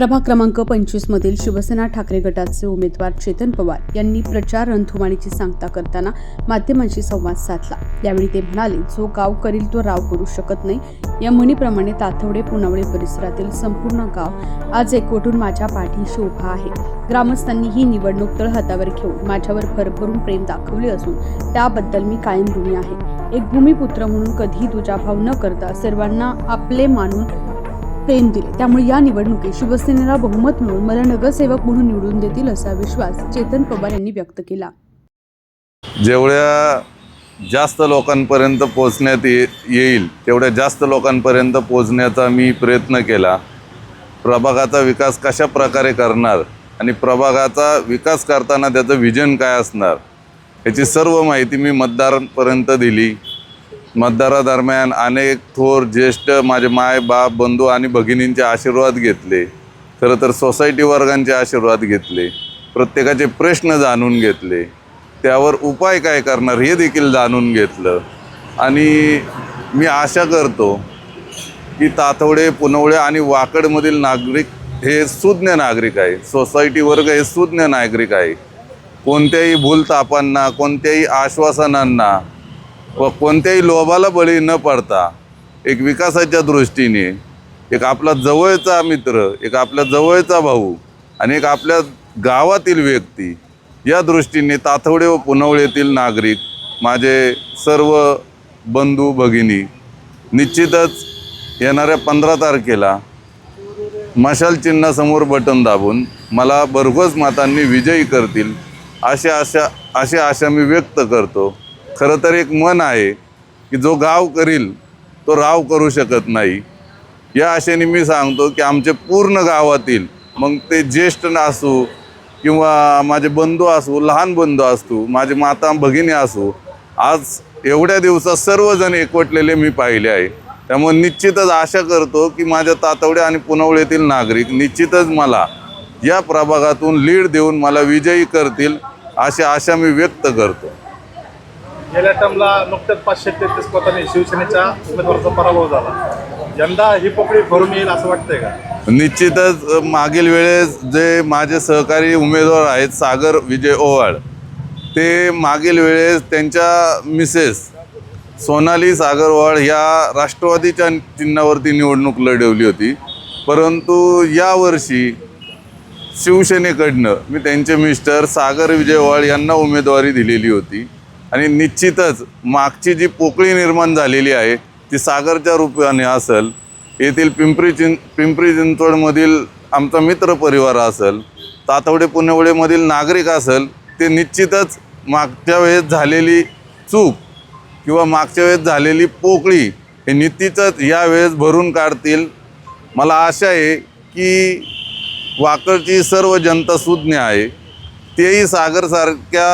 प्रभाग क्रमांक पंचवीसमधील शिवसेना ठाकरे गटाचे उमेदवार चेतन पवार यांनी प्रचार रणधुमाळीची सांगता करताना माध्यमांशी संवाद साधला. यावेळी ते म्हणाले जो गाव करील तो राव करू शकत नाही. या म्हणीप्रमाणे ताथवडे पुनावळे परिसरातील संपूर्ण गाव आज एकवटून माझ्या पाठीशी उभा आहे. ग्रामस्थांनी ही निवडणूक तळ हातावर घेऊन माझ्यावर भरभरून प्रेम दाखवले असून त्याबद्दल मी कायम ऋणी आहे. एक भूमिपुत्र म्हणून कधीही दुजाभाव न करता सर्वांना आपले मानून प्रेम दिले. त्यामुळे या निवडणुकीत शिवसेनेला बहुमत मिळून मला नगरसेवक म्हणून निवडून देतील असा विश्वास चेतन पवार यांनी व्यक्त केला. जेवढ्या जास्त लोकांपर्यंत पोचण्यात येईल तेवढ्या जास्त लोकांपर्यंत पोचण्याचा मी प्रयत्न केला. प्रभागाचा विकास कशा प्रकारे करणार आणि प्रभागाचा विकास करताना त्याचं विजन काय असणार याची सर्व माहिती मी मतदारांपर्यंत दिली. मतदारादरम्यान अनेक थोर ज्येष्ठ माझे माय बाप बंधू आणि भगिनींचे आशीर्वाद घेतले. खरं तर सोसायटी वर्गांचे आशीर्वाद घेतले. प्रत्येकाचे प्रश्न जाणून घेतले. त्यावर उपाय काय करणार हे देखील जाणून घेतलं. आणि मी आशा करतो की तातवडे पुनवळे आणि वाकडमधील नागरिक हे सुज्ञ नागरिक आहे. सोसायटी वर्ग हे सुज्ञ नागरिक आहे. कोणत्याही भूलतापांना कोणत्याही आश्वासनांना व कोणत्याही लोभाला बळी न पडता एक विकासाच्या दृष्टीने एक आपला जवळचा मित्र एक आपल्या जवळचा भाऊ आणि एक आपल्या गावातील व्यक्ती या दृष्टीने ताथवडे व पुनवळेतील नागरिक माझे सर्व बंधू भगिनी निश्चितच येणाऱ्या पंधरा तारखेला मशाल चिन्हासमोर बटन दाबून मला भरघोस मतांनी विजयी करतील अशा आशा अशी आशा मी व्यक्त करतो. खरं तर एक मन आहे की जो गाव करील तो राव करू शकत नाही. या आशेने मी सांगतो की आमचे पूर्ण गावातील मग ते ज्येष्ठ असू किंवा माझे बंधू असू लहान बंधू असू माझे माता भगिनी असू आज एवढ्या दिवसात सर्वजण एकवटलेले मी पाहिले आहे. त्यामुळे निश्चितच आशा करतो की माझ्या तातवड्या आणि पुनवळेतील नागरिक निश्चितच मला या प्रभागातून लीड देऊन मला विजयी करतील अशी आशा मी व्यक्त करतो. गेल्या टर्मला नुकत्याच पाचशे तेहतीस मतांनी शिवसेनेच्या उमेदवाराचा पराभव झाला. यंदा ही पोकळी भरून येईल असं वाटतंय का? निश्चितच मागील वेळेस जे माझे सहकारी उमेदवार आहेत सागर विजय ओवाळ ते मागील वेळेस त्यांच्या मिसेस सोनाली सागर ओवाळ ह्या राष्ट्रवादीच्या चिन्हावरती निवडणूक लढवली होती. परंतु यावर्षी शिवसेनेकडनं मी त्यांचे मिस्टर सागर विजय ओवाळ यांना उमेदवारी दिलेली होती. आणि निश्चितच मागची जी पोकळी निर्माण झालेली आहे ती सागरच्या रूपाने असेल येथील पिंपरी चिं पिंपरी चिंचवडमधील आमचा मित्र परिवार असेल तातवडे पुणेवडेमधील नागरिक असेल ते निश्चितच मागच्या वेळेस झालेली चूक किंवा मागच्या वेळेस झालेली पोकळी हे निश्चितच या वेळेस भरून काढतील. मला आशा आहे की वाकडची सर्व जनता सुज्ञ आहे. तेही सागरसारख्या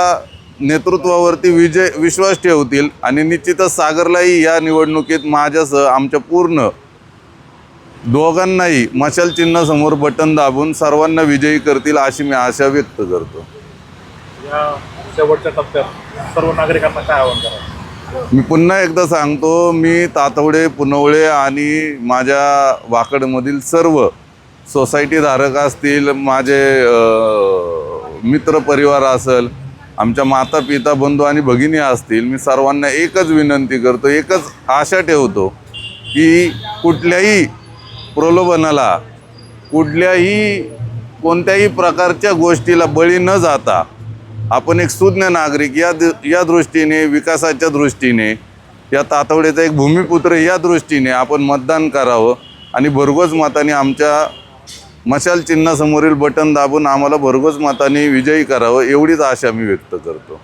नेतृत्वावरती विजय विश्वास ठेवतील आणि निश्चितच सागरलाही या निवडणुकीत माझ्यासह आमच्या पूर्ण दोघांनाही मशाल चिन्हासमोर बटन दाबून सर्वांना विजयी करतील अशी मी आशा व्यक्त करतो. या शेवटच्या टप्प्यात सर्व नागरिकांना काय आवाहन करा मी पुन्हा एकदा सांगतो मी तातवडे पुनवळे आणि माझ्या वाकडमधील सर्व सोसायटीधारक असतील माझे मित्रपरिवार असेल आमच्या माता पिता बंधू आणि भगिनी असतील मी सर्वांना एकच विनंती करतो एकच आशा ठेवतो की कुठल्याही प्रलोभनाला कुठल्याही कोणत्याही प्रकारच्या गोष्टीला बळी न जाता आपण एक सुज्ञ नागरिक या दृ- या दृष्टीने विकासाच्या दृष्टीने या तातवड्याचा एक भूमिपुत्र या दृष्टीने आपण मतदान करावं आणि भरघोस मताने आमच्या मशाल चिन्हासमोरील बटन दाबून आम्हाला भरघोस मताने विजयी करावं एवढीच आशा मी व्यक्त करतो.